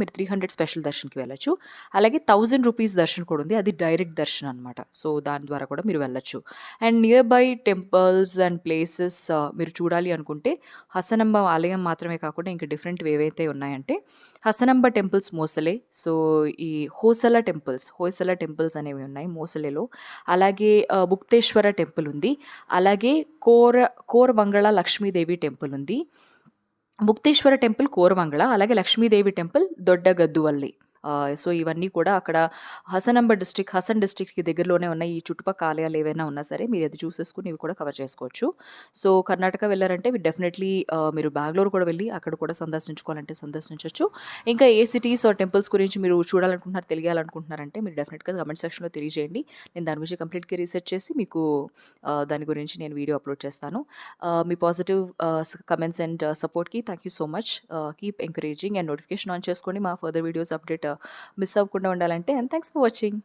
మీరు three hundred special దర్శన్కి వెళ్ళచ్చు. అలాగే థౌజండ్ రూపీస్ దర్శన్ కూడా ఉంది. అది డైరెక్ట్ దర్శన్ అనమాట సో దాని ద్వారా కూడా మీరు వెళ్ళచ్చు. And near by temples and places మీరు చూడాలి అనుకుంటే హసనంబ ఆలయం మాత్రమే కాకుండా ఇంకా డిఫరెంట్ ఏవైతే ఉన్నాయంటే హసనంబ టెంపుల్స్ మోసలే. సో ఈ హోసల టెంపుల్స్ హోసల టెంపుల్స్ అనేవి ఉన్నాయి మోసలేలో. అలాగే బుక్తేశ్వర ముక్తేశ్వర టెంపుల్ ఉంది. అలాగే కోర కోరవంగళ లక్ష్మీదేవి టెంపుల్ ఉంది. ముక్తేశ్వర టెంపుల్ కోరవంగళ అలాగే లక్ష్మీదేవి టెంపుల్ దొడ్డ గద్దువల్లి సో ఇవన్నీ కూడా అక్కడ హసనంబర్ డిస్ట్రిక్ట్ హసన్ డిస్ట్రిక్ట్కి దగ్గరలోనే ఉన్న ఈ చుట్టుపక్కల ఆలయాలు ఏవైనా ఉన్నా సరే మీరు అది చూసేసుకుని ఇవి కూడా కవర్ చేసుకోవచ్చు. సో కర్ణాటక వెళ్ళారంటే మీరు డెఫినెట్లీ మీరు బెంగళూరు కూడా వెళ్ళి అక్కడ కూడా సందర్శించుకోవాలంటే సందర్శించవచ్చు ఇంకా ఏ సిటీస్ ఆర్ టెంపుల్స్ గురించి మీరు చూడాలనుకుంటున్నారు తెలియాలనుకుంటున్నారంటే మీరు డెఫినెట్గా కమెంట్ సెక్షన్లో తెలియజేయండి. నేను దాని గురించి కంప్లీట్గా రీసెర్చ్ చేసి మీకు దాని గురించి నేను వీడియో అప్లోడ్ చేస్తాను. మీ positive comments and సపోర్ట్కి thank you so much. Keep encouraging and notification on చేసుకోండి. మా ఫర్దర్ వీడియోస్ అప్డేట్ మిస్ అవ్వకుండా ఉండాలంటే అండ్ థ్యాంక్స్ ఫర్ వాచింగ్.